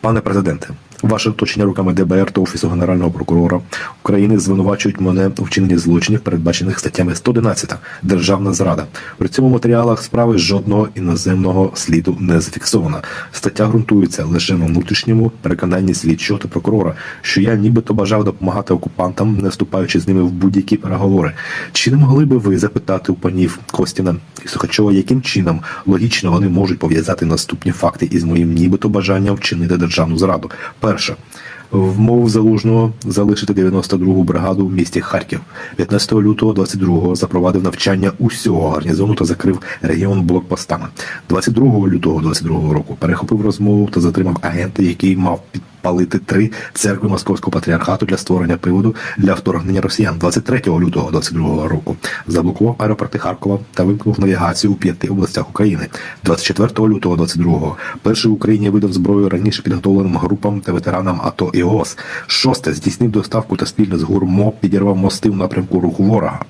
Пане президенте, ваше оточення руками ДБР та Офісу Генерального прокурора України звинувачують мене у вчиненні злочинів, передбачених статтями 111 Державна зрада. При цьому в матеріалах справи жодного іноземного сліду не зафіксовано. Стаття ґрунтується лише на внутрішньому переконанні слідчого та прокурора, що я нібито бажав допомагати окупантам, не вступаючи з ними в будь-які переговори. Чи не могли би ви запитати у панів Костіна і Сухачова, яким чином логічно вони можуть пов'язати наступні факти із моїм нібито бажанням вчинити державну зраду? Перше. Вмовив залужного залишити 92-гу бригаду в місті Харків. 15 лютого 22-го запровадив навчання усього гарнізону та закрив регіон блокпостами. 22 лютого 22-го року перехопив розмову та затримав агента, який мав підпалити три церкви Московського патріархату для створення приводу для вторгнення росіян. 23 лютого 22-го року заблокував аеропорти Харкова та вимкнув навігацію у п'яти областях України. 24 лютого 22-го перший в Україні видав зброю раніше підготовленим групам та ветеранам АТО і ООС. Шосте здійснив доставку та спільно з ГУРМО підірвав мости в напрямку руху ворога.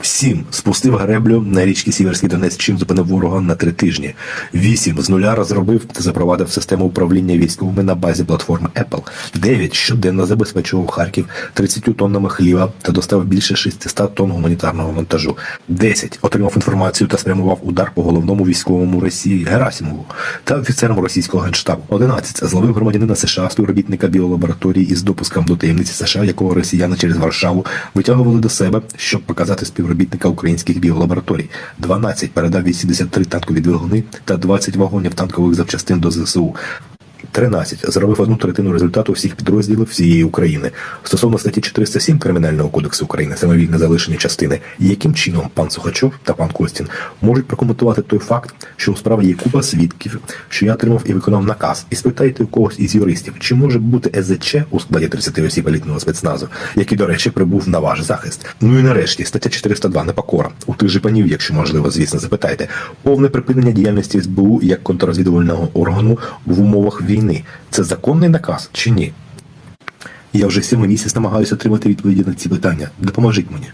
Сім спустив греблю на річці Сіверський Донець, чим зупинив ворога на три тижні. Вісім з нуля розробив та запровадив систему управління військовими на базі платформи Apple. Дев'ять щоденно забезпечував Харків 30 тоннами хліба та доставив більше 600 тонн гуманітарного вантажу. Десять отримав інформацію та спрямував удар по головному військовому Росії Герасимову та офіцерам російського генштабу. 11. зловив громадянина США, співробітника біолабораторії із допуском до таємниці США, якого росіяни через Варшаву витягували до себе, щоб показати співробітника українських біолабораторій. 12. передав 83 танкові двигуни та 20 вагонів танкових запчастин до ЗСУ. 13. Зробив одну третину результату всіх підрозділів всієї України. Стосовно статті 407 Кримінального кодексу України самовільне залишення частини, яким чином пан Сухачов та пан Костін можуть прокоментувати той факт, що у справі є купа свідків, що я отримав і виконав наказ, і спитайте у когось із юристів, чи може бути СЗЧ у складі 30 осіб елітного спецназу, який, до речі, прибув на ваш захист. Ну і нарешті стаття 402 непокора. У тих же панів, якщо можливо, звісно, запитайте, повне припинення діяльності СБУ як контррозвідувального органу в умовах війни. Це законний наказ чи ні? Я вже сьомий місяць намагаюся отримати відповіді на ці питання. Допоможіть мені.